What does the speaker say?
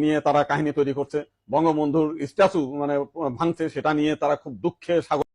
নিয়ে তারা কাহিনী তৈরি করছে। বঙ্গবন্ধুর স্ট্যাচু মানে ভাঙছে, সেটা নিয়ে তারা খুব দুঃখে সাগর